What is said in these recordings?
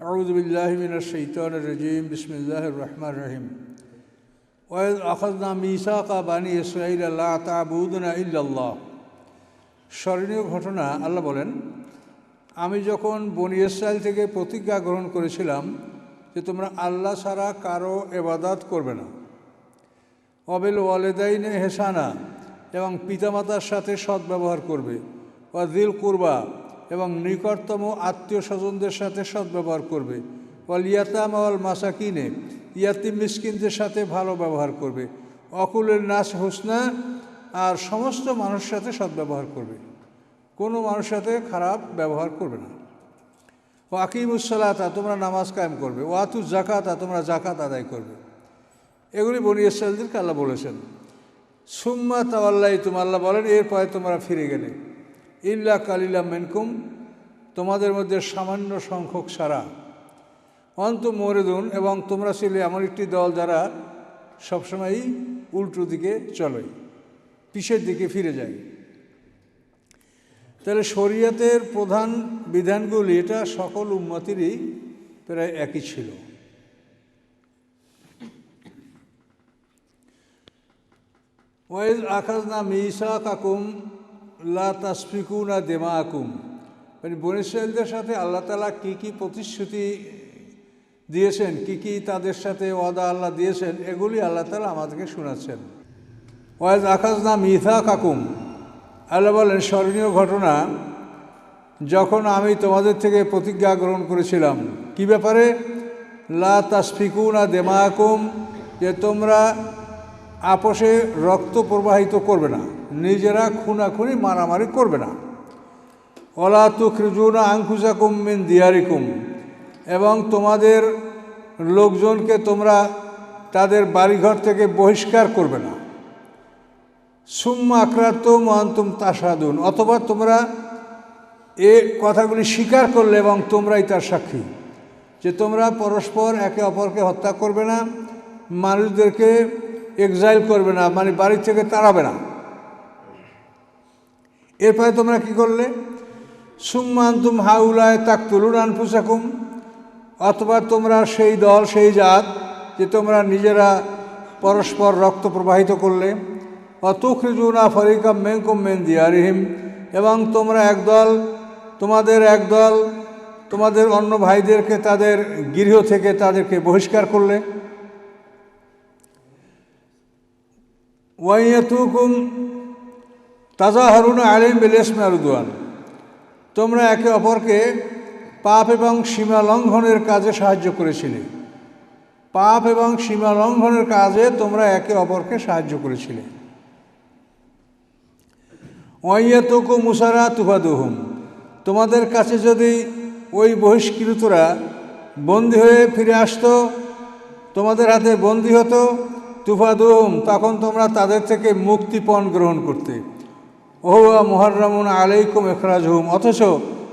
أعوذ بالله من الشيطان الرجيم بسم الله الرحمن الرحيم وإذ أخذنا ميثاق بني إسرائيل لا تعبدون إلا الله স্মরণীয় ঘটনা আল্লাহ বলেন আমি যখন বনি ইসরায়েল থেকে প্রতিজ্ঞা গ্রহণ করেছিলাম যে তোমরা আল্লাহ ছাড়া কারো এবাদাত করবে না অবেল ওয়ালেদাইনে হেসানা এবং পিতামাতার সাথে সদ্ব্যবহার করবে বা দিল কুরবা এবং নিকটতম আত্মীয় স্বজনদের সাথে সদ্ব্যবহার করবে। ওয়াল ইয়াতাম ওয়াল মাসাকিনে, ইয়াতিম মিসকিনদের সাথে ভালো ব্যবহার করবে। অকুলের নাচ হোসনা আর সমস্ত মানুষের সাথে সদ্ব্যবহার করবে। কোনো মানুষের সাথে খারাপ ব্যবহার করবে না। ও আকিমুসলাতা তোমরা নামাজ কায়েম করবে। ও আতু জাকাতা তোমরা জাকাত আদায় করবে। এগুলি বনি ইসরায়েলদেরকে আল্লাহ বলেছেন। সুম্মা তাওয়াল্লাই তুম আল্লাহ বলেন, এরপরে তোমরা ফিরে গেলে। ইল্লা কালিলা মেনকুম, তোমাদের মধ্যে সামান্য সংখ্যক সারা। অন্ত মরেদুন, এবং তোমরা ছিলে এমন একটি দল যারা সবসময়ই উল্টো দিকে চলে, পিছের দিকে ফিরে যায়। তাহলে শরীয়তের প্রধান বিধানগুলি, এটা সকল উন্মতিরই প্রায় একই ছিল। ওয়েজ আকাশ না মিসা কাকুম লা তাসফিকুনা দেমা আকুম মানে বনিসাইলদের সাথে আল্লাহ তালা কী কী প্রতিশ্রুতি দিয়েছেন, কি কি তাদের সাথে ওয়াদা আল্লাহ দিয়েছেন, এগুলি আল্লাহ তালা আমাদেরকে শোনাচ্ছেন। ওয়াজ আকাশ না মিথা কাকুম আল্লাহ বলেন, স্মরণীয় ঘটনা, যখন আমি তোমাদের থেকে প্রতিজ্ঞা গ্রহণ করেছিলাম, কি ব্যাপারে? লা তাসফিকুনা দেমাকুম, যে তোমরা আপোষে রক্ত প্রবাহিত করবে না, নিজেরা খুনাখুনি মারামারি করবে না। ওলা তুখরিজুনা আঙ্কুজাকুম মিন দিয়ারিকুম, এবং তোমাদের লোকজনকে তোমরা তাদের বাড়িঘর থেকে বহিষ্কার করবে না। সুম্মা আক্রান্ত মহান্তুম তাসাদুন অথবা তোমরা এ কথাগুলি স্বীকার করলে এবং তোমরাই তার সাক্ষী, যে তোমরা পরস্পর একে অপরকে হত্যা করবে না, মানুষদেরকে এক্সাইল করবে না মানে বাড়ি থেকে তাড়াবে না। এরপরে তোমরা কি করলে? সুম্মান্তুম হাউলায় তাক তুলুন আনফুসাকুম, অথবা তোমরা সেই দল, সেই জাত যে তোমরা নিজেরা পরস্পর রক্ত প্রবাহিত করলে, অতুখরিজুনা ফরিকাম মেনকুম মেন দিয়ারিহিম, এবং তোমরা একদল তোমাদের একদল তোমাদের অন্য ভাইদেরকে তাদের গৃহ থেকে তাদেরকে বহিষ্কার করলে ওয়াইয়াতুকুম তাজা হারুনা আলিম বেলেসমা রুদওয়ান তোমরা একে অপরকে পাপ এবং সীমা লঙ্ঘনের কাজে সাহায্য করেছিলে। পাপ এবং সীমা লঙ্ঘনের কাজে তোমরা একে অপরকে সাহায্য করেছিলে। ওয়াইয়াতুকু মুসারা তুফাদুহুম তোমাদের কাছে যদি ওই বহিষ্কৃতরা বন্দি হয়ে ফিরে আসতো, তোমাদের হাতে বন্দি হতো তুফাদুহুম তখন তোমরা তাদের থেকে মুক্তিপণ গ্রহণ করতে। ওহুয়া মোহরমুন আলাইকুম এখরাজ হুম অথচ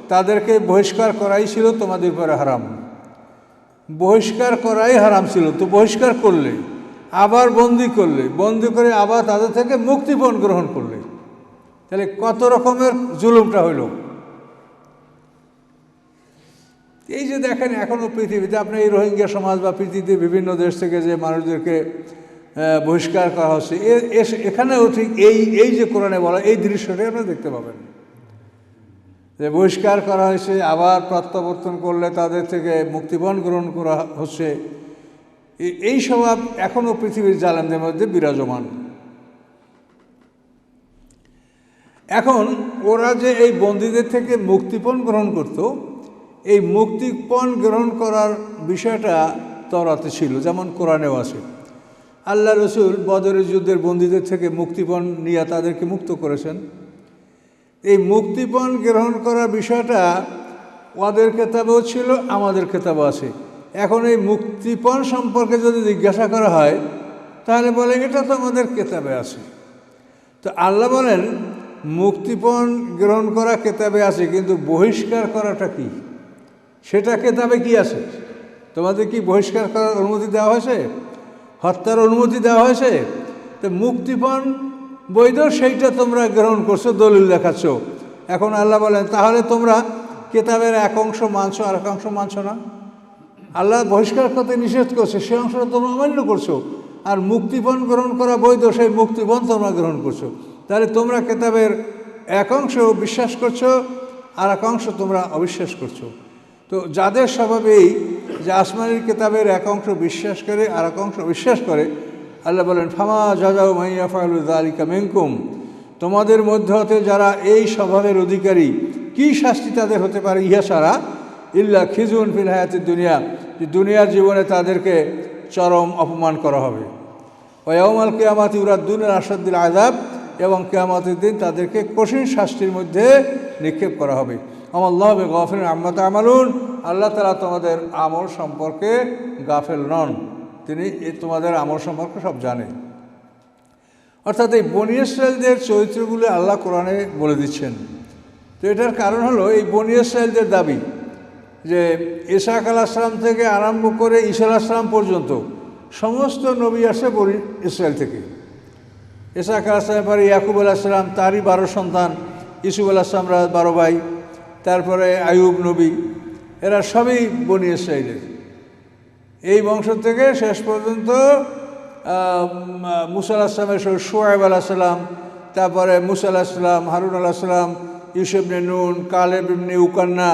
তাদেরকে বহিষ্কার করাই ছিল তোমাদের উপরে হারাম। বহিষ্কার করাই হারাম ছিল, তো বহিষ্কার করলে, আবার বন্দি করলে, বন্দি করে আবার তাদের থেকে মুক্তিপণ গ্রহণ করলে। তাহলে কত রকমের জুলুমটা হইল। এই যে দেখেন এখনও পৃথিবীতে আপনি এই রোহিঙ্গা সমাজ বা পৃথিবীতে বিভিন্ন দেশ থেকে যে মানুষদেরকে বহিষ্কার করা হচ্ছে। এখানেও ঠিক এই এই যে কোরআনে বলা, এই দৃশ্যটি আপনারা দেখতে পাবেন। যে বহিষ্কার করা হয়েছে, আবার প্রত্যাবর্তন করলে তাদের থেকে মুক্তিপণ গ্রহণ করা হচ্ছে। এই স্বভাব এখনও পৃথিবীর জালেমদের মধ্যে বিরাজমান। এখন ওরা যে এই বন্দীদের থেকে মুক্তিপণ গ্রহণ করত, এই মুক্তিপণ গ্রহণ করার বিষয়টা তরাতে ছিল, যেমন কোরআনেও আছে। আল্লাহ রসুল বদরের যুদ্ধের বন্দীদের থেকে মুক্তিপণ নিয়ে তাদেরকে মুক্ত করেছেন। এই মুক্তিপণ গ্রহণ করার বিষয়টা ওদের কেতাবেও ছিল, আমাদের কেতাবও আছে। এখন এই মুক্তিপণ সম্পর্কে যদি জিজ্ঞাসা করা হয়, তাহলে বলে এটা তো আমাদের কেতাবে আছে। তো আল্লাহ বলেন, মুক্তিপণ গ্রহণ করা কেতাবে আছে, কিন্তু বহিষ্কার করাটা কি? সেটা কেতাবে কি আছে? তোমাদের কি বহিষ্কার করার অনুমতি দেওয়া হয়েছে? হত্যার অনুমতি দেওয়া হয়েছে? তো মুক্তিপণ বৈধ, সেইটা তোমরা গ্রহণ করছ, দলিল দেখাচ্ছ। এখন আল্লাহ বলেন, তাহলে তোমরা কেতাবের এক অংশ মানছো আর এক অংশ মানছো না। আল্লাহ বহিষ্কার করতে নিষেধ করছে, সে অংশটা তোমরা অমান্য করছ। আর মুক্তিপণ গ্রহণ করা বৈধ, সেই মুক্তিপণ তোমরা গ্রহণ করছ। তাহলে তোমরা কেতাবের এক অংশ বিশ্বাস করছ আর এক অংশ তোমরা অবিশ্বাস করছ। তো যাদের স্বভাবেই যে আসমানের কেতাবের এক অংশ বিশ্বাস করে, আর এক অংশ অবিশ্বাস করে। আল্লাহ বলেন, ফামা জাজাও মাইয়া ফাহলুদ আলিকা মেঙ্কুম তোমাদের মধ্যে হতে যারা এই স্বভাবের অধিকারী, কি শাস্তি তাদের হতে পারে? ইহা ছাড়া ইল্লা খিজুন ফিল হায়াতের দুনিয়া, যে দুনিয়ার জীবনে তাদেরকে চরম অপমান করা হবে। ওয়াউমাল কেয়ামাতি উরাদ্দুনের আসাদ্দিল আজাব এবং কেয়ামতের দিন তাদেরকে কঠিন শাস্তির মধ্যে নিক্ষেপ করা হবে। আমাল্লাহ গফির আহমদ আমালুন আল্লাহ তালা তোমাদের আমল সম্পর্কে গাফেল নন। তিনি তোমাদের আমল সম্পর্কে সব জানেন অর্থাৎ এই বনি ইসরায়েলদের চরিত্রগুলো আল্লাহ কোরআনে বলে দিচ্ছেন। তো এটার কারণ হলো এই বনি ইসরায়েলদের দাবি যে ইসাক আলাহিসাম থেকে আরম্ভ করে ঈশা আলাহিসাম পর্যন্ত সমস্ত নবী আসে বনি ইসরায়েল থেকে। ইসাক আলাহিসামের পরে ইয়াকুব আলাহিসাম তারই বারো সন্তান ইসুফ আলাহিসামরা বারো ভাই। তারপরে আয়ুব নবী, এরা সবই বনি ইসরায়েলের এই বংশ থেকে শেষ পর্যন্ত মুসা আলাহিসামের সোয়েব আলাহিসাল্লাম তারপরে মুসা আলাহিসাল্লাম হারুন আলাহিসাল্লাম ইউসুফ নুন, কালেব ইবনে উকান্না,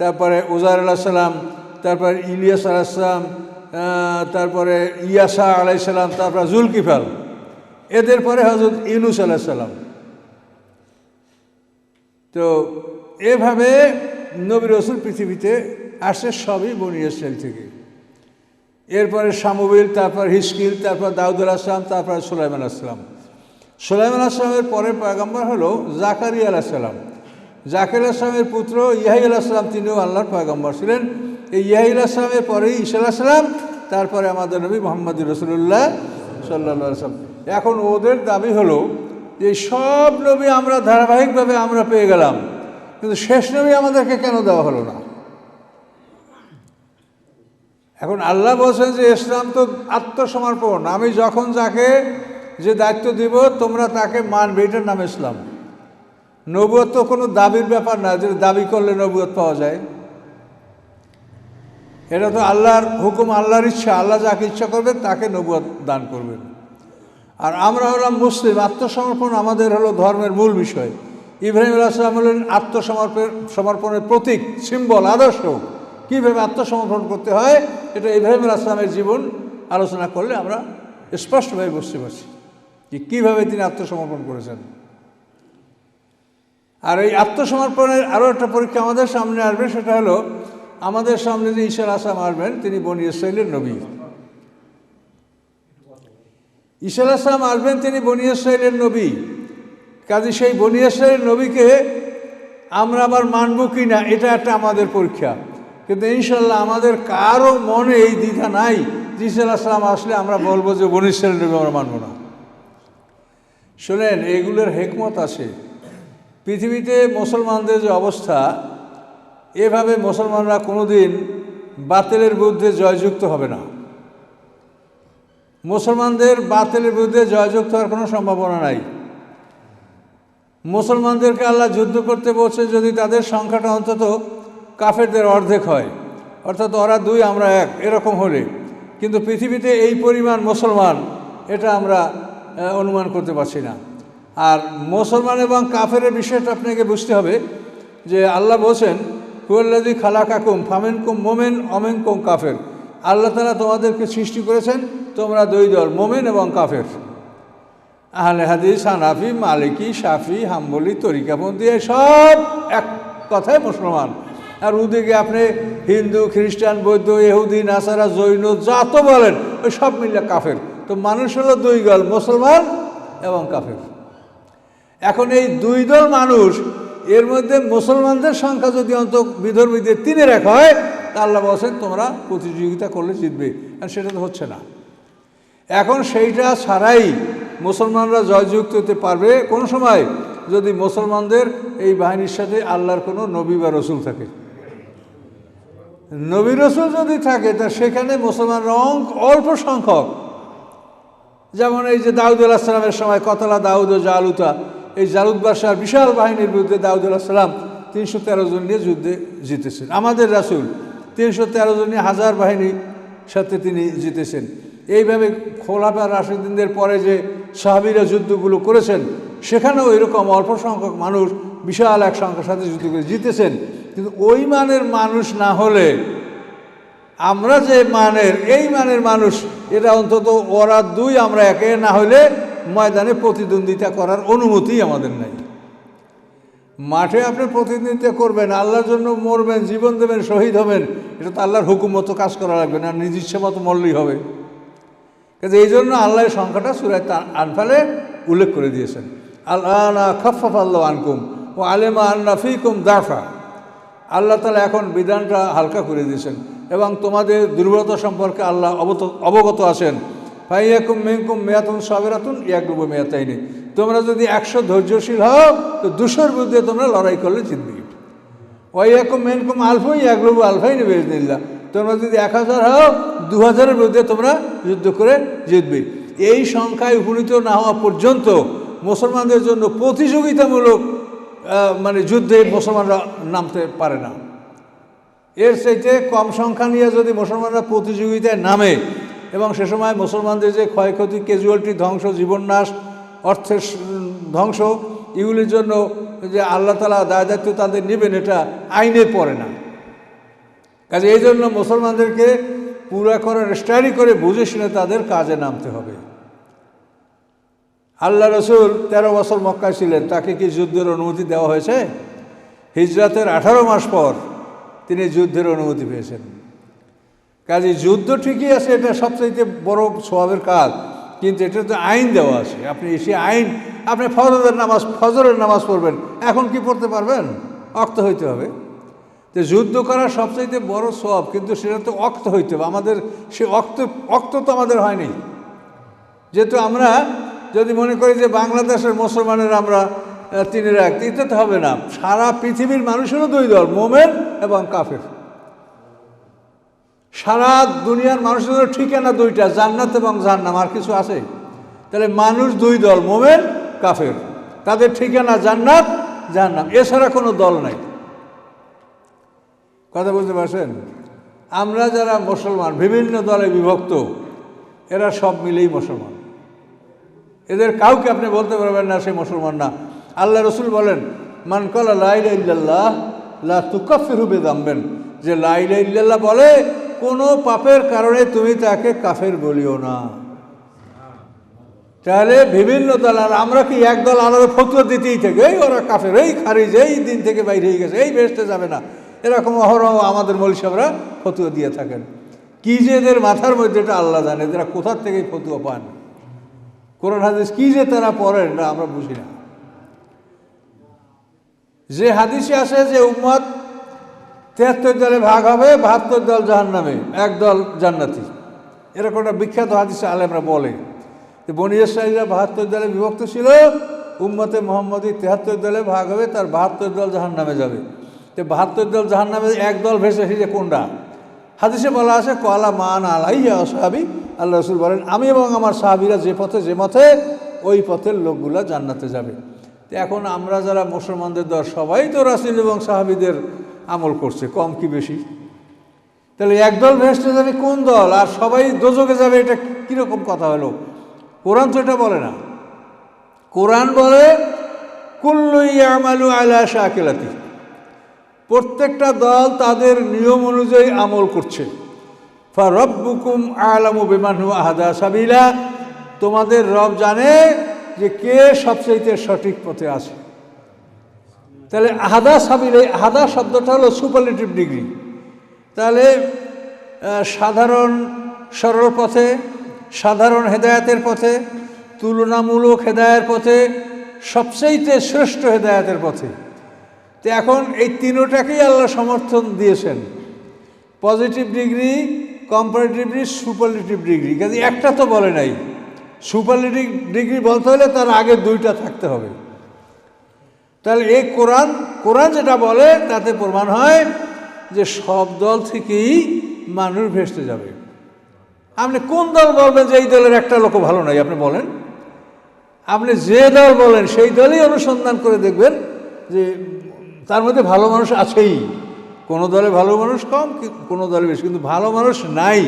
তারপরে ওজার আলাহিসাল্লাম তারপরে ইলিয়াস আলাহিসাম তারপরে ইয়াসা আলাইসাল্লাম তারপরে জুলকিফাল এদের পরে হজরত ইউনুস আলাহিসাল্লাম তো এভাবে নবী রসুল পৃথিবীতে আসে সবই বনি ইসরায়েল থেকে। এরপরে সামুবিল তারপর হিসকিল, তারপর দাউদুল আসলাম, তারপর সুলাইমান আসলাম। সুলাইমান আসলামের পরে পয়গম্বর হলো জাকারি আলাহিসাল্লাম জাকির আসলামের পুত্র ইয়াহি আলাহিসাম তিনিও আল্লাহর পয়গম্বর ছিলেন। এই ইয়াহি আসলামের পরেই ঈশা আলাহিসাম তারপরে আমাদের নবী মোহাম্মদ রসুল্লাহ সাল্লা সাল্লাম এখন ওদের দাবি হলো যে সব নবী আমরা ধারাবাহিকভাবে আমরা পেয়ে গেলাম। কিন্তু শেষ নবী আমাদেরকে কেন দেওয়া হলো না? এখন আল্লাহ বলছেন যে ইসলাম তো আত্মসমর্পণ। আমি যখন যাকে যে দায়িত্ব দিব, তোমরা তাকে মানবে, এটার নাম ইসলাম। নবুয়ত তো কোনো দাবির ব্যাপার না যে দাবি করলে নবুয়ত পাওয়া যায়। এটা তো আল্লাহর হুকুম, আল্লাহর ইচ্ছা। আল্লাহ যাকে ইচ্ছা করবেন, তাকে নবুয়ত দান করবেন। আর আমরা হলাম মুসলিম। আত্মসমর্পণ আমাদের হলো ধর্মের মূল বিষয়। ইব্রাহিম আলাহিসাম হলেন আত্মসমর্পণ সমর্পণের প্রতীক সিম্বল আদর্শ। কীভাবে আত্মসমর্পণ করতে হয়? এটা ইব্রাহিম আসলামের জীবন আলোচনা করলে আমরা স্পষ্টভাবে বুঝতে পারছি যে কীভাবে তিনি আত্মসমর্পণ করেছেন। আর এই আত্মসমর্পণের আরও একটা পরীক্ষা আমাদের সামনে আসবে, সেটা হলো আমাদের সামনে যে ঈশ্বর আসাম আসবেন, তিনি বনি ইসরায়েলের নবী। ঈশ্বর আসলাম আসবেন, তিনি বনি ইসরায়েলের নবী। কাজে সেই বনি ইসরায়েলের নবীকে আমরা আবার মানব কি না, এটা একটা আমাদের পরীক্ষা। কিন্তু ইনশাল্লাহ আমাদের কারও মনে এই দ্বিধা নাই। আসলাম আসলে আমরা বলব যে বনি ইসরায়েলের নবী আমরা মানব না। শোনেন, এগুলোর হেকমত আছে। পৃথিবীতে মুসলমানদের যে অবস্থা, এভাবে মুসলমানরা কোনোদিন বাতিলের বিরুদ্ধে জয়যুক্ত হবে না। মুসলমানদের বাতিলের বিরুদ্ধে জয়যুক্ত হওয়ার কোনো সম্ভাবনা নাই। মুসলমানদেরকে আল্লাহ যুদ্ধ করতে বলছে যদি তাদের সংখ্যাটা অন্তত কাফেরদের অর্ধেক হয়। অর্থাৎ ওরা দুই, আমরা এক, এরকম হলে। কিন্তু পৃথিবীতে এই পরিমাণ মুসলমান, এটা আমরা অনুমান করতে পারছি না। আর মুসলমান এবং কাফের বিষয়টা আপনাকে বুঝতে হবে যে আল্লাহ বলছেন হুয়াল্লাদি খালা কাকুম ফামেন কুম মোমেন অমেন কুম কাফের। আল্লাহ তালা তোমাদেরকে সৃষ্টি করেছেন, তোমরা দুই দল, মোমেন এবং কাফের। আহলে হাদিস, হানাফি, মালিকি সাফি হাম্বলি, তরিকাপন্থী সব এক কথায় মুসলমান। আর ওদিকে আপনি হিন্দু, খ্রিস্টান, বৌদ্ধ এহুদি নাসারা, জৈন যা তো বলেন, ওই সব মিলে কাফের। তো মানুষ হলো দুই দল, মুসলমান এবং কাফের। এখন এই দুই দল মানুষ, এর মধ্যে মুসলমানদের সংখ্যা যদি অন্ত বিধর্মীদের তিনে রাখা হয়, তা আল্লাহ বলছেন, তোমরা প্রতিযোগিতা করলে জিতবে। আর সেটা তো হচ্ছে না। এখন সেইটা ছাড়াই মুসলমানরা জয়যুক্ত হতে পারবে কোন সময় যদি মুসলমানদের এই বাহিনীর সাথে আল্লাহর কোনো নবী বা রসুল থাকে। নবী রসুল যদি থাকে, তা সেখানে মুসলমানরা অঙ্ক, অল্প সংখ্যক। যেমন এই যে দাউদ আলাহিসামের সময় কতলা দাউদ ও জালুতা, এই জালুদ বাসার বিশাল বাহিনীর বিরুদ্ধে দাউদ আলাহিসাম তিনশো তেরো জন নিয়ে যুদ্ধে জিতেছেন। আমাদের রাসুল তিনশো তেরো জনই হাজার বাহিনীর সাথে তিনি জিতেছেন। এইভাবে খোলাফা রাশিদিনদের পরে যে সাহাবিরা যুদ্ধগুলো করেছেন, সেখানেও এরকম অল্প সংখ্যক মানুষ বিশাল এক সংখ্যার সাথে যুদ্ধ করে জিতেছেন। কিন্তু ওই মানের মানুষ না হলে আমরা যে মানের, এই মানের মানুষ, এটা অন্তত ওরা দুই, আমরা একে না হলে ময়দানে প্রতিদ্বন্দ্বিতা করার অনুমতি আমাদের নাই। মাঠে আপনি প্রতিনিধিত্ব করবেন, আল্লাহর জন্য মরবেন, জীবন দেবেন, শহীদ হবেন, এটা তো আল্লাহর হুকুম মতো কাজ করা লাগবে না নিজ ইচ্ছে মতো মরলেই হবে। কিন্তু এই জন্য আল্লাহ সংখ্যাটা সুরায় তার আনফালে উল্লেখ করে দিয়েছেন। আল্লাহ খফফ আল্লাহ আনকুম ও আলেমা আন্না ফিকুম দাফা। আল্লাহ তালা এখন বিধানটা হালকা করে দিয়েছেন এবং তোমাদের দুর্বলতা সম্পর্কে আল্লাহ অবগত আছেন। ফাইয়াকুম মেহকুম মেয়াতুন সাবেরাতুন ইয়াকুব মেয়াতাইনি। তোমরা যদি একশো ধৈর্যশীল হও, তো দুশোর বিরুদ্ধে তোমরা লড়াই করলে জিতবে। ওয়াইয়াকুম মেনকুম আলফাই ইয়াকলুব আলফাই নিবেদিল্লা তোমরা যদি এক হাজার হও, দু হাজারের বিরুদ্ধে তোমরা যুদ্ধ করে জিতবে। এই সংখ্যায় উপনীত না হওয়া পর্যন্ত মুসলমানদের জন্য প্রতিযোগিতামূলক মানে যুদ্ধে মুসলমানরা নামতে পারে না। এর চাইতে কম সংখ্যা নিয়ে যদি মুসলমানরা প্রতিযোগিতায় নামে এবং সে সময় মুসলমানদের যে ক্ষয়ক্ষতি ক্যাজুয়ালিটি ধ্বংস, জীবননাশ, অর্থের ধ্বংস, এগুলির জন্য যে আল্লাহ তালা দায় দায়িত্ব তাদের নেবেন, এটা আইনে পড়ে না। কাজে এই জন্য মুসলমানদেরকে পুরা করে স্টাডি করে বুঝে শুনে তাদের কাজে নামতে হবে। আল্লাহ রসুল তেরো বছর মক্কায় ছিলেন, তাকে কি যুদ্ধের অনুমতি দেওয়া হয়েছে? হিজরাতের আঠারো মাস পর তিনি যুদ্ধের অনুমতি পেয়েছেন। কাজে যুদ্ধ ঠিকই আছে, এটা সবচাইতে বড় স্বভাবের কাজ, কিন্তু এটা তো আইন দেওয়া আছে। আপনি এসে আইন, আপনি ফজরের নামাজ ফজরের নামাজ পড়বেন, এখন কি পড়তে পারবেন? অক্ত হইতে হবে। তো যুদ্ধ করা সবচাইতে বড় সব কিন্তু সেটা তো অক্ত হইতে হবে। আমাদের সে অক্ত অক্ত তো আমাদের হয়নি। যেহেতু আমরা যদি মনে করি যে বাংলাদেশের মুসলমানের আমরা তিনের এক এটা তো হবে না। সারা পৃথিবীর মানুষেরও দুই দল, মোমেন এবং কাফের। সারা দুনিয়ার মানুষের ঠিকানা দুইটা, জান্নাত এবং জান্নাম আর কিছু আছে? তাহলে মানুষ দুই দল, মোমেন, কাফের। তাদের ঠিকানা জান্নাত জান্নাম এছাড়া কোনো দল নাই। কথা বলতে পারছেন? আমরা যারা মুসলমান, বিভিন্ন দলে বিভক্ত, এরা সব মিলেই মুসলমান। এদের কাউকে আপনি বলতে পারবেন না সে মুসলমান না। আল্লাহ রসুল বলেন মানকলা লাইলা ইল্লাল্লাহ, লা তুকাফিরু বেদাম্বেন যে লাইলা ইল্লাল্লাহ বলে, কোনো পাপের কারণে তুমি তাকে কাফের বলিও না। তাহলে বিভিন্ন দল, আর আমরা কি এক দল আলাদা ফতুয়া দিতেই থেকে? এই ওরা কাফের, এই খারিজ, এই দিন থেকে বাইরে হয়ে গেছে, এই বেসতে যাবে না। এরকম অহরহ আমাদের মৌলী সাহেবরা ফতুয়া দিয়ে থাকেন। কি যে এদের মাথার মধ্যে এটা আল্লাহ জানে, এরা কোথার থেকে ফতুয়া পান? কোরআন হাদিস কি যে তারা পড়েন না আমরা বুঝি না। যে হাদিসে আসে যে উম্মত তেহাত্তর দলে ভাগ হবে, বাহাত্তর দল জাহান্নামে, এক দল জান্নাতি। এরকম একটা বিখ্যাত হাদিসে আলেমরা বলে যে বনি ইসরাইলরা বাহাত্তর দলে বিভক্ত ছিল, উম্মতে মোহাম্মদী তেহাত্তর দলে ভাগ হবে, তার বাহাত্তর দল জাহান নামে যাবে। তো বাহাত্তর দল জাহান্নামে এক দল ভেসে এসেছে, কোনটা? হাদিসে বলা আছে, কলা মান আলাইয়া সাহাবি আল্লাহ রসুল বলেন, আমি এবং আমার সাহাবিরা যে পথে, যে মতে, ওই পথের লোকগুলা জান্নাতে যাবে। তো এখন আমরা যারা মুসলমানদের দল, সবাই তো রাসিল এবং সাহাবিদের আমল করছে, কম কি বেশি? তাহলে একদল ভেসতে যাবে কোন দল? আর সবাই দোজকে যাবে, এটা কীরকম কথা হলো? কোরআন তো এটা বলে না। কোরআন বলে, কুল্লু ইয়ামালু আলা শাকিলাতি প্রত্যেকটা দল তাদের নিয়ম অনুযায়ী আমল করছে। রব্বুকুম আলামু বিমানু আহাদা সাবিলা। তোমাদের রব জানে যে কে সবচেয়ে সঠিক পথে আছে। তাহলে আহাদা সাবিলে, আহাদা শব্দটা হলো সুপারলেটিভ ডিগ্রি তাহলে সাধারণ সরল পথে, সাধারণ হেদায়াতের পথে, তুলনামূলক হেদায়ের পথে সবচেয়ে শ্রেষ্ঠ হেদায়াতের পথে। তো এখন এই তিনোটাকেই আল্লাহ সমর্থন দিয়েছেন। Positive degree comparative degree superlative degree কাজে একটা তো বলে নাই। সুপারলেটিভ ডিগ্রি বলতে হলে তার আগে দুইটা থাকতে হবে। তাহলে এই কোরআন কোরআন যেটা বলে তাতে প্রমাণ হয় যে সব দল থেকেই মানুষ ভেসতে যাবে। আপনি কোন দল বলবেন যে এই দলের একটা লোক ভালো নাই, আপনি বলেন। আপনি যে দল বলেন সেই দলই অনুসন্ধান করে দেখবেন যে তার মধ্যে ভালো মানুষ আছেই। কোনো দলে ভালো মানুষ কম কোনো দলে বেশি, কিন্তু ভালো মানুষ নাই।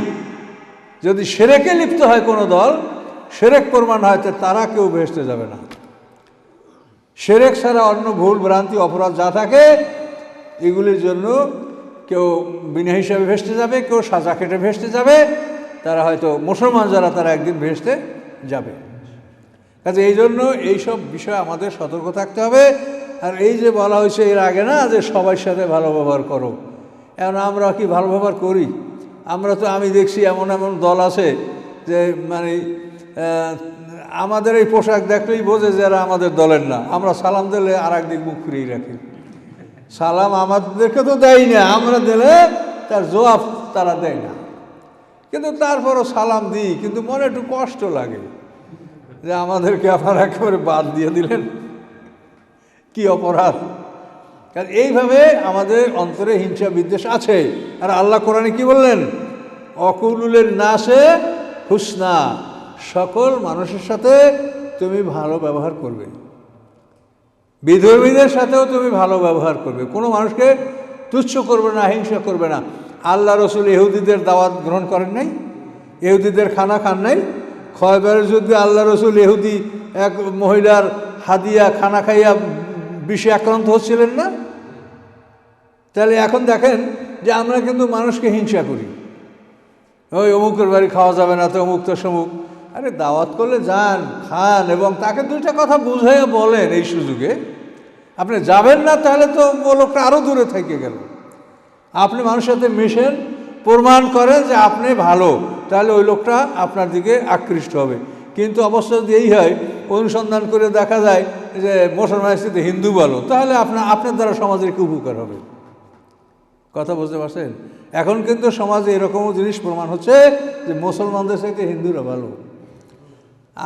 যদি সেরেকে লিপ্ত হয় কোনো দল, সেরেক প্রমাণ হয় তারা কেউ ভেসতে যাবে না। সেরেক ছাড়া অন্য ভুল, ভ্রান্তি, অপরাধ যা থাকে, এগুলির জন্য কেউ বিনা হিসাবে ভেসতে যাবে, কেউ সাজা কেটে ভেসতে যাবে, তারা হয়তো মুসলমান যারা, তারা একদিন ভেসতে যাবে। কাজে এই জন্য এইসব বিষয়ে আমাদের সতর্ক থাকতে হবে। আর এই যে বলা হয়েছে এর আগে না যে সবার সাথে ভালো ব্যবহার করো। এখন আমরা কি ভালো ব্যবহার করি? আমরা তো আমি দেখছি এমন এমন দল আছে যে মানে আমাদের এই পোশাক দেখলেই বোঝে যে এরা আমাদের দলের না। আমরা সালাম দিলে আর একদিক মুখ ফিরিয়ে রাখি। সালাম আমাদেরকে তো দেয় না, আমরা দিলে তার জবাব তারা দেয় না। কিন্তু তারপরও সালাম দিই, কিন্তু মনে একটু কষ্ট লাগে। যে আমাদেরকে আপনারা একেবারে বাদ দিয়ে দিলেন। কি অপরাধ? কারণ এইভাবে আমাদের অন্তরে হিংসা বিদ্বেষ আছে। আর আল্লাহ কোরআনে কি বললেন? অকুলুলের নাসে হুসনা, সকল মানুষের সাথে তুমি ভালো ব্যবহার করবে। বিধর্মীদের সাথেও তুমি ভালো ব্যবহার করবে। কোনো মানুষকে তুচ্ছ করবে না, হিংসা করবে না। আল্লাহ রসুল ইহুদিদের দাওয়াত গ্রহণ করেন নাই? ইহুদিদের খানা খান নাই? খয়বারের যুদ্ধে আল্লাহ রসুল ইহুদি এক মহিলার হাদিয়া খানা খাইয়া বিষে আক্রান্ত হচ্ছিলেন না? তাহলে এখন দেখেন যে আমরা কিন্তু মানুষকে হিংসা করি। ওই অমুকের বাড়ি খাওয়া যাবে না তো অমুক তো সমুক। আরে দাওয়াত করলে যান, খান এবং তাকে দুইটা কথা বুঝাইয়া বলেন এই সুযোগে। আপনি যাবেন না তাহলে তো লোকটা আরও দূরে থেকে গেল। আপনি মানুষের সাথে মিশেন, প্রমাণ করেন যে আপনি ভালো, তাহলে ওই লোকটা আপনার দিকে আকৃষ্ট হবে। কিন্তু অবস্থা যদি এই হয় অনুসন্ধান করে দেখা যায় যে মুসলমানের সাথে হিন্দু বলো, তাহলে আপনার আপনার দ্বারা সমাজের কি উপকার হবে? কথা বুঝতে পারছেন? এখন কিন্তু সমাজে এরকমও জিনিস প্রমাণ হচ্ছে যে মুসলমানদের সাথে হিন্দুরা ভালো।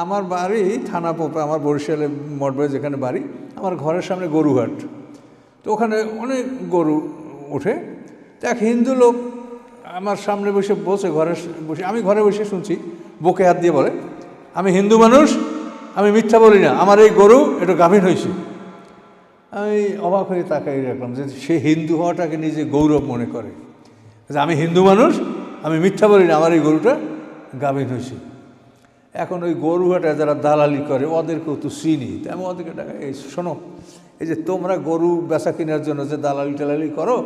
আমার বাড়ি থানা পোপা, আমার বরিশালে মঠবাড়ি যেখানে বাড়ি, আমার ঘরের সামনে গরুহাট। তো ওখানে অনেক গরু ওঠে এক হিন্দু লোক আমার সামনে বসে বসে ঘরে বসে, আমি ঘরে বসে শুনছি, বুকে হাত দিয়ে বলে, আমি হিন্দু মানুষ আমি মিথ্যা বলি না, আমার এই গরু একটু গাভীর হয়েছে। আমি অবাক হয়ে তাকাই রাখলাম যে সে হিন্দু হওয়াটাকে নিজে গৌরব মনে করে। যে আমি হিন্দু মানুষ, আমি মিথ্যা বলি না, আমার এই গরুটা গাভীন হয়েছে। এখন ওই গরুহাটা যারা দালালি করে, ওদেরকেও তো চিনি। তো আমি ওদেরকে ডাকা, এই শোনো, এই যে তোমরা গরু বেচা কেনার জন্য যে দালালি টালালি করো,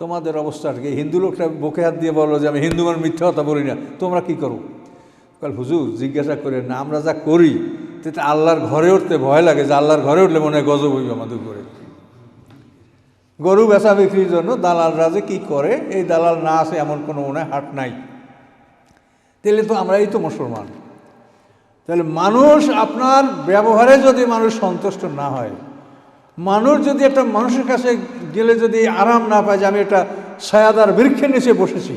তোমাদের অবস্থাটা কি? হিন্দু লোকটা বুকে হাত দিয়ে বলো যে, আমি হিন্দু মানুষ, মিথ্যা কথা বলি না, তোমরা কি করো? কাল, হুজুর, জিজ্ঞাসা করে না আমরা যা করি সেটা আল্লাহর ঘরে উঠতে ভয় লাগে যে আল্লাহর ঘরে উঠলে মনে হয় গজব হইবে আমাদের করে গরু বেচা বিক্রির জন্য দালালরা যে কী করে, এই দালাল না আসে এমন কোনো মনে হাট নাই। তাহলে তো আমরাই তো মুসলমান। তাহলে মানুষ আপনার ব্যবহারে যদি মানুষ সন্তুষ্ট না হয়, মানুষ যদি একটা মানুষের কাছে গেলে যদি আরাম না পায় যে আমি একটা ছায়াদার বৃক্ষের নিচে বসেছি,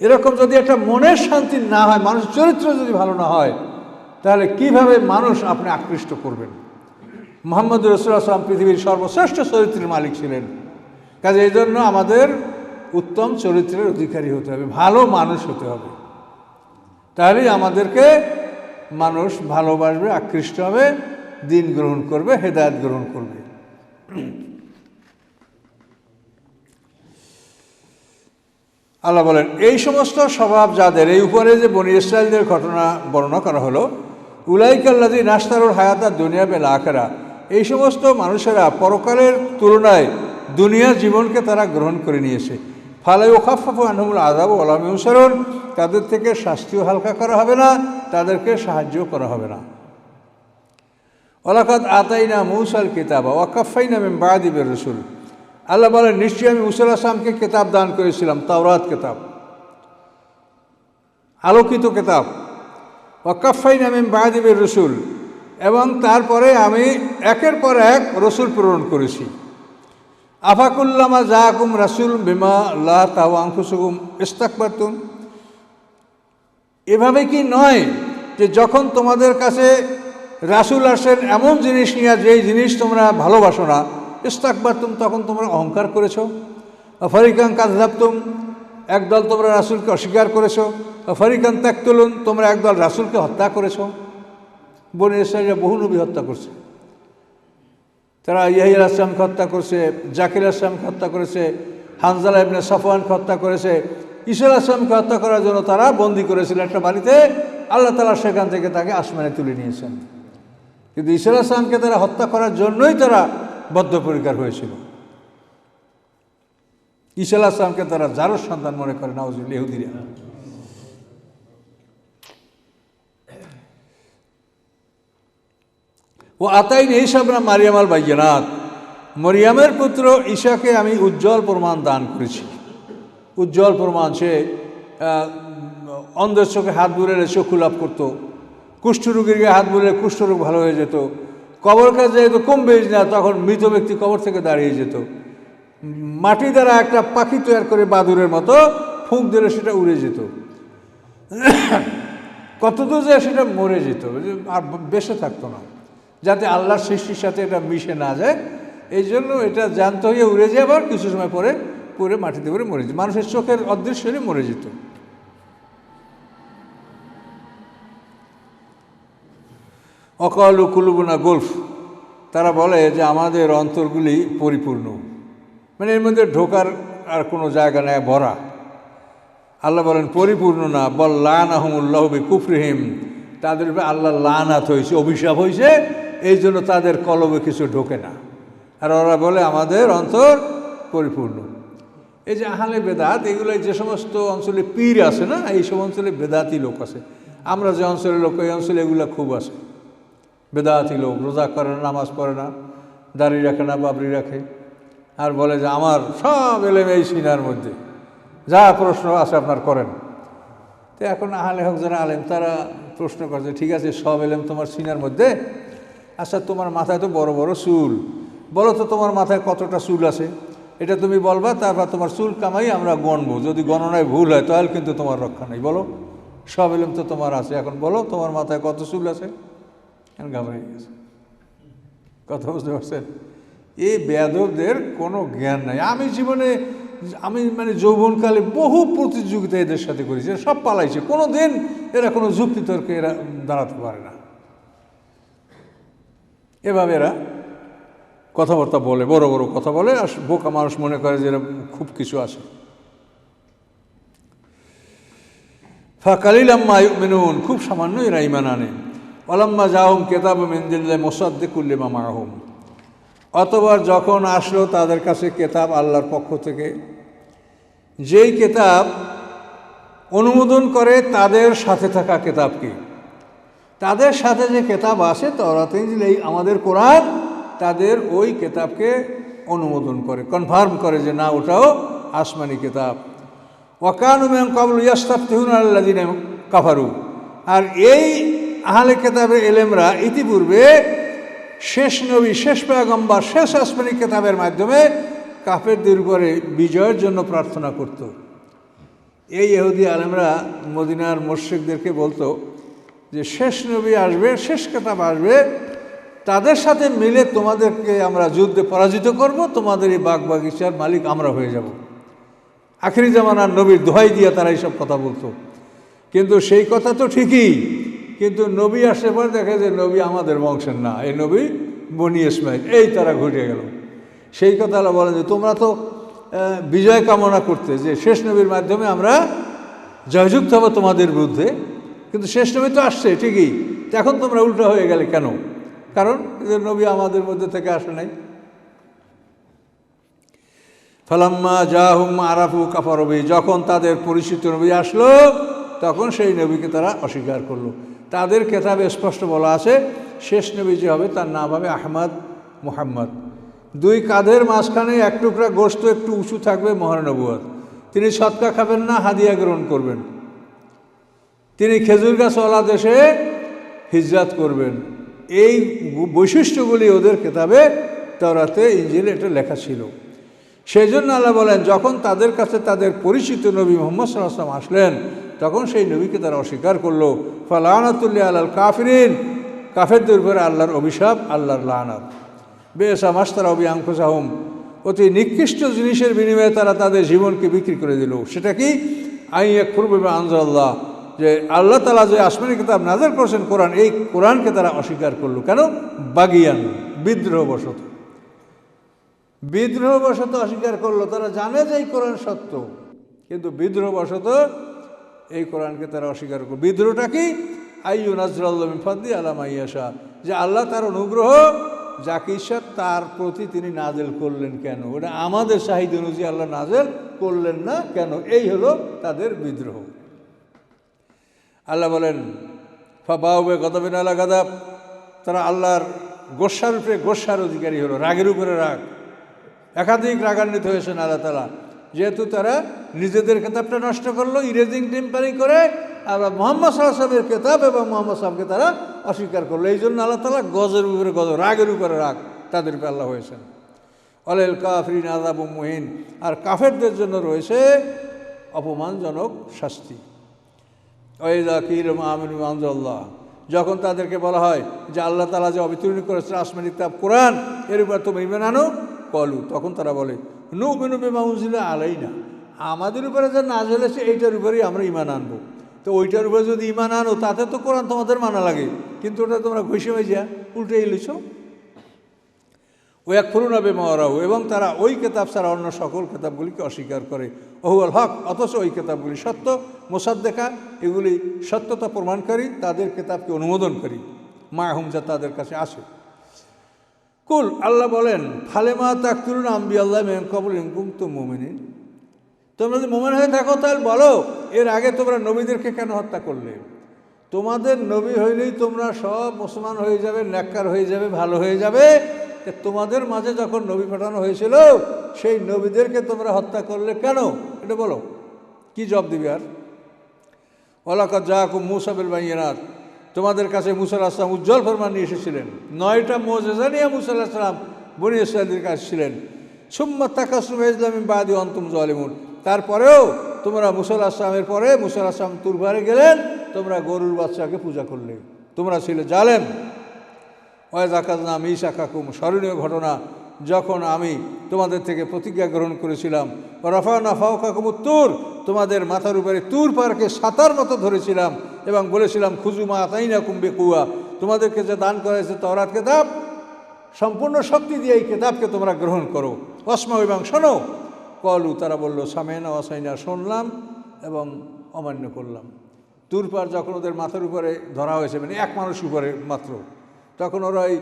এরকম যদি একটা মনের শান্তি না হয়, মানুষ চরিত্র যদি ভালো না হয় তাহলে কীভাবে মানুষ আপনি আকৃষ্ট করবেন? মোহাম্মদ রসুলাম পৃথিবীর সর্বশ্রেষ্ঠ চরিত্রের মালিক ছিলেন। কাজে এই জন্য আমাদের উত্তম চরিত্রের অধিকারী হতে হবে, ভালো মানুষ হতে হবে। তাহলেই আমাদেরকে মানুষ ভালোবাসবে, আকৃষ্ট হবে, দিন গ্রহণ করবে, হেদায়ত গ্রহণ করবে। আল্লাহ বলেন, এই সমস্ত স্বভাব যাদের, এই উপরে যে বনি ইসরায়েলদের ঘটনা বর্ণনা করা হলো উলাইকাল্লাদি নাস্তারুর হায়াতা দুনিয়া বেলা আখেরা এই সমস্ত মানুষেরা পরকালের তুলনায় দুনিয়ার জীবনকে তারা গ্রহণ করে নিয়েছে। ফালাই ওখাফাফু আনহুল আদাব ওলামিউসরণ তাদের থেকে শাস্তিও হালকা করা হবে না, তাদেরকে সাহায্য করা হবে না। ওলাকাত আতাইনা মৌসাল কিতাবা ওয়াকাফাইনা মেম বাদিবের রসুল। আল্লাহ বলেন, নিশ্চয়ই আমি মুসাল আসলামকে কেতাব দান করেছিলাম, তাওরাত কেতাব। আলোকিত কেতাব। ওয়াকাফাইনা মেম বাদিবের রসুল। এবং তারপরে আমি একের পর এক রসুল প্রেরণ করেছি। আফাকুল্লামা জাকুম রাসুল বিমা লা আংকুসুকুম ইস্তাকবাতুম এভাবে কি নয় যে যখন তোমাদের কাছে রাসুল আসেন এমন জিনিস নিয়ে, যেই জিনিস তোমরা ভালোবাসো না ইস্তাকবাতুম তখন তোমরা অহংকার করেছ। ফরিকান কাজলাবতুম একদল তোমরা রাসুলকে অস্বীকার করেছ ফরিকান ত্যাগতুলুন তোমরা একদল রাসুলকে হত্যা করেছ। বনে ইসরায়েলরা বহু নবী হত্যা করছে। তারা ইয়াহির আসলামকে হত্যা করছে, জাকির আসলামকে হত্যা করেছে, হানজালা ইবনে সাফওয়ানকে হত্যা করেছে। ঈশ্বর আসলামকে হত্যা করার জন্য তারা বন্দি করেছিল একটা বাড়িতে। আল্লাহ তালা সেখান থেকে তাকে আসমানে তুলে নিয়েছেন। কিন্তু ঈশ্বর আসলামকে তারা হত্যা করার জন্যই তারা বদ্ধপরিকার হয়েছিল। ঈশা তারা যারও সন্তান মনে করে নাউজুল ইহুদিরা। ও আতাইন এইসব না মারিয়ামাল বাইজানাত মরিয়ামের পুত্র ঈশাকে আমি উজ্জ্বল প্রমাণ দান করেছি। উজ্জ্বল প্রমাণ, সে অন্ধের চোখে হাত বুড়ে চক্ষু লাভ করতো কুষ্ঠরোগীর গায়ে হাত বুড়ে কুষ্ঠরোগ ভালো হয়ে যেত, কবর কাছে যেত কম বেশ না তখন মৃত ব্যক্তি কবর থেকে দাঁড়িয়ে যেত। মাটি দ্বারা একটা পাখি তৈরি করে বাদুরের মতো ফুঁক দিলে সেটা উড়ে যেত। কতদূর যায় সেটা মরে যেত আর বেঁচে থাকতো না। যাতে আল্লাহর সৃষ্টির সাথে এটা মিশে না যায়। এই জন্য এটা জ্যান্ত হয়ে উড়ে যায় আবার কিছু সময় পরে পরে মাটিতে পরে মরে যেত। মানুষের চোখের অদৃশ্য হলে মরে যেত। অকাল কুলুবনা গোলফ, তারা বলে যে আমাদের অন্তরগুলি পরিপূর্ণ। মানে এর মধ্যে ঢোকার আর কোনো জায়গা নেই, ভরা। আল্লাহ বলেন, পরিপূর্ণ না। বল লান আহমুল্লাহ কুফরিহিম তাদের আল্লাহ লানাত হয়েছে, অভিশাপ হয়েছে, এই জন্য তাদের কলবে কিছু ঢোকে না। আর ওরা বলে, আমাদের অন্তর পরিপূর্ণ। এই যে আহালে বেদাত এগুলো যে সমস্ত অঞ্চলে পীর আছে না, এই সব অঞ্চলে বেদাতি লোক আছে। আমরা যে অঞ্চলের লোক, এই অঞ্চলে এগুলো খুব আছে। বেদাতি লোক, রোজা করে না, নামাজ পড়ে না, দাড়ি রাখে না, বাবরি রাখে। আর বলে যে আমার সব এলেম এই সিনার মধ্যে। যা প্রশ্ন আছে আপনার করেন। তো এখন আহলে হক যারা আলেম, তারা প্রশ্ন করছে ঠিক আছে, সব এলেম তোমার সিনার মধ্যে? আচ্ছা তোমার মাথায় তো বড় বড় চুল। বলো তো তোমার মাথায় কতটা চুল আছে? এটা তুমি বলবা, তারপর তোমার চুল কামাই আমরা গণবো। যদি গণনায় ভুল হয়, তাহলে কিন্তু তোমার রক্ষা নেই। বলো, সব এলেম তো তোমার আছে। এখন বলো, তোমার মাথায় কত চুল আছে? ঘাবড়ে গেছে। কথা বুঝতে পারছেন? এই বেদবদের কোনো জ্ঞান নাই। আমি জীবনে, আমি মানে যৌবনকালে বহু প্রতিযোগিতা এদের সাথে করেছি সব পালাইছে। কোনো দিন এরা কোনো যুক্তিতর্কে এরা দাঁড়াতে পারে না। এভাবে এরা কথাবার্তা বলে, বড় বড় কথা বলে, আর বোকা মানুষ মনে করে যে এরা খুব কিছু আছে। ফাকালিলাম্মা মেনুন খুব সামান্য এরা ইমান আনে। অলাম্মা জাহম কেতাব মেন্দিল্লা মোসাদ্দিকুল্লিমা মাহম। অতবার যখন আসলো তাদের কাছে কেতাব আল্লাহর পক্ষ থেকে, যেই কেতাব অনুমোদন করে তাদের সাথে থাকা কেতাবকে। তাদের সাথে যে কেতাব আছে তরাতে এই আমাদের কোরআন তাদের ওই কেতাবকে অনুমোদন করে, কনফার্ম করে যে না, ওটাও আসমানি কেতাব। ওয়াকানুমেম কাবুল ইয়াস্তাফতিহুন আল্লাদিন কাফারু। আর এই আহলে কেতাবের এলেমরা ইতিপূর্বে শেষ নবী, শেষ পেগম্বর শেষ আসমানি কেতাবের মাধ্যমে কাফেরদের উপরে বিজয়ের জন্য প্রার্থনা করত। এই ইহুদি আলেমরা মদিনার মোর্শেকদেরকে বলতো যে, শেষ নবী আসবে, শেষ কেতাব আসবে, তাদের সাথে মিলে তোমাদেরকে আমরা যুদ্ধে পরাজিত করব, তোমাদের এই বাগ বাগিচার মালিক আমরা হয়ে যাব। আখেরি জামানার নবীর দোহাই দিয়ে তারা এইসব কথা বলতো। কিন্তু সেই কথা তো ঠিকই কিন্তু নবী আসে পর দেখে যে নবী আমাদের বংশের না, এই নবী বনি ইসমাইল, এই তারা ঘটে গেল। সেই কথা বলেন যে তোমরা তো বিজয় কামনা করতে, যে শেষ নবীর মাধ্যমে আমরা জয়যুক্ত হব তোমাদের বিরুদ্ধে, কিন্তু শেষ নবী তো আসছে, ঠিকই। এখন তোমরা উল্টো হয়ে গেলে কেন? কারণ যে নবী আমাদের মধ্যে থেকে আসে নাই। ফালাম্মা জাহুম আরাফু কাফারবি যখন তাদের পরিচিত নবী আসলো, তখন সেই নবীকে তারা অস্বীকার করল। তাদের কেতাবে স্পষ্ট বলা আছে, শেষ নবী যে হবে তার নাম হবে আহমদ মুহাম্মদ। দুই কাঁধের মাঝখানে এক টুকরা গোস্ত একটু উঁচু থাকবে মহানবুয়ার তিনি সৎকা খাবেন না, হাদিয়া গ্রহণ করবেন। তিনি খেজুর গাছওয়ালা দেশে হিজরাত করবেন। এই বৈশিষ্ট্যগুলি ওদের কেতাবে তরাতে ইঞ্জিলে এটা লেখা ছিল। সেই জন্য আল্লাহ বলেন, যখন তাদের কাছে তাদের পরিচিত নবী মোহাম্মদ সাল্লাম আসলেন তখন সেই নবীকে তারা অস্বীকার করল। ফালানাতুল্লাহ আল্লাহ কাফিরিন। কাফেরদের উপরে আল্লাহর অভিশাপ, আল্লাহর লানাত। বেসা মাস্তার অবি আংকুসাহম অতি নিকৃষ্ট জিনিসের বিনিময়ে তারা তাদের জীবনকে বিক্রি করে দিল। সেটা কি? আইয়া খুরবে আনজাল্লাহ যে আল্লাহ তালা যে আসমানি কিতাব নাজার করেছেন কোরআন, এই কোরআনকে তারা অস্বীকার করল। কেন? বাগিয়ান, বিদ্রোহবশত। বিদ্রোহবশত অস্বীকার করল। তারা জানে যে এই কোরআন সত্য। কিন্তু বিদ্রোহবশত এই কোরআনকে তারা অস্বীকার করল বিদ্রোহটা কি? আইয়ু নাজরাল্লামিন ফাদ্দি আলাম যে আল্লাহ তার অনুগ্রহ, যাকে ঈশ্বর তার প্রতি তিনি নাজেল করলেন কেন? ওটা আমাদের শাহিদ অনুযায়ী আল্লাহ নাজেল করলেন না কেন? এই হলো তাদের বিদ্রোহ। আল্লাহ বলেন ফা বাউবে গদাবিন আল্লাহ গাদাব। তারা আল্লাহর গোসার উপরে গোসার অধিকারী হলো, রাগের উপরে রাগ। একাধিক রাগান্বিত হয়েছেন আল্লাহ তালা যেহেতু তারা নিজেদের কেতাবটা নষ্ট করল, ইরেজিং টেম্পারিং করে, আবার মোহাম্মদ সাল্লামের কেতাব এবং মোহাম্মদ সাহেবকে তারা অস্বীকার করল। এই জন্য আল্লাহ তালা গজের উপরে গজ রাগের উপরে রাগ তাদের উপরে আল্লাহ হয়েছেন। অলেল কাফরিন আজাব মুহিন। আর কাফেরদের জন্য রয়েছে অপমানজনক শাস্তি। ওয়েদা কির আমিন আল্লাহ যখন তাদেরকে বলা হয় যে আল্লাহ তালা যে অবতীর্ণ করেছে আসমানি কোরআন, এর উপর তুমি ইমান আনো, কলু, তখন তারা বলে নু বিনু বিমাউজিলা আলাই না আমাদের উপরে যে নাজ হলেছে, এইটার উপরেই আমরা ইমান আনব। তো ওইটার উপরে যদি ইমান আনো, তাতে তো কোরআন তোমাদের মানা লাগে। কিন্তু ওটা তোমরা ঘষে হয়ে যা উল্টে এলিছ ও এক ফুরুনা বেমারাও এবং তারা ওই কেতাব ছাড়া অন্য সকল কেতাবগুলিকে অস্বীকার করে। অহুয়াল হক, অথচ ওই কেতাবগুলি সত্য মোসাদ্দেখা এগুলি সত্যতা প্রমাণকারী, তাদের কেতাবকে অনুমোদন করি মা হুমজা তাদের কাছে আসে কুল, আল্লাহ বলেন, ফালেমা তাকুরুন আম্বি আল্লাহ মেম কবল ইনকুম তো মোমিনিন। তোমরা যদি মোমেন হয়ে থাকো, তাহলে বলো, এর আগে তোমরা নবীদেরকে কেন হত্যা করলে? তোমাদের নবী হইলেই তোমরা সব মুসলমান হয়ে যাবে, ন্যাক্কার হয়ে যাবে, ভালো হয়ে যাবে। তোমাদের মাঝে যখন নবী পাঠানো হয়েছিল, সেই নবীদেরকে তোমরা হত্যা করলে কেন? এটা বলো। কি জব দিবে আর? ওলাকা জাকুম মুসাবিল বাইয়ানাত। তোমাদের কাছে মুসাল আসলাম উজ্জ্বল ফরমান নিয়ে এসেছিলেন। নয়টা মোজেজা নিয়ে মুসাল আসলাম বনি ইসরায়েলদের কাছে ছিলেন। সুম্মা তাকাসুম ইসলামী বাদি অন্তম জলিমুন। তারপরেও তোমরা মুসাল আসলামের পরে মুসাল আসলাম তুরবারে গেলেন, তোমরা গরুর বাচ্চাকে পূজা করলে। তোমরা ছিলে জালেম। ওয়াজ আকাজনা মিসা কাকুম স্মরণীয় ঘটনা, যখন আমি তোমাদের থেকে প্রতিজ্ঞা গ্রহণ করেছিলাম। রফা নাফাও কাকুম তুর, তোমাদের মাথার উপরে তুর পারকে সাতার মতো ধরেছিলাম। এবং বলেছিলাম, খুজুমা তাই না কুম্বে কুয়া তোমাদেরকে যে দান করা হয়েছে তরাত কেতাব, সম্পূর্ণ শক্তি দিয়ে এই কেতাবকে তোমরা গ্রহণ করো। অসমা এবং শোনো। কলু তারা বলল সামেনা অসাইনা শুনলাম এবং অমান্য করলাম। তুরপার যখন ওদের মাথার উপরে ধরা হয়েছে মানে এক মানুষ উপরে মাত্র, তখন ওরা ওই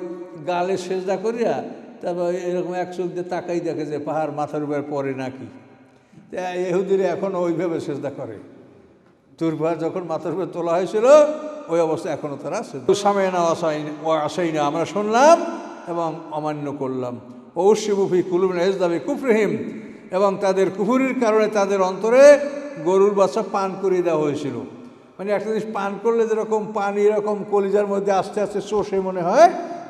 গালে সেজদা করিয়া তারপর এরকম এক চোখ দিয়ে তাকাই দেখে যে পাহাড় মাথার উপরে পড়ে নাকি। এহুদিরে এখন ওইভাবে সেজদা করে। তুরপার যখন মাথার উপরে তোলা হয়েছিল, ওই অবস্থা এখনও তারা সামে না আসাই না, আমরা শুনলাম এবং অমান্য করলাম। ঔশিবুফি কুলুবিন এজদাবি কুফরহিম, এবং তাদের কুফুরির কারণে তাদের অন্তরে গরুর বাচ্চা পান করিয়ে দেওয়া হয়েছিল। মানে একটা জিনিস পান করলে যেরকম পানি, এরকম কলিজার মধ্যে আস্তে আস্তে চষে মনে হয়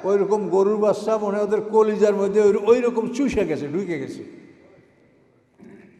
ওই রকম গরুর বাচ্চা মনে হয় ওদের কলিজার মধ্যে ওই রকম চুষে গেছে, ঢুকে গেছে।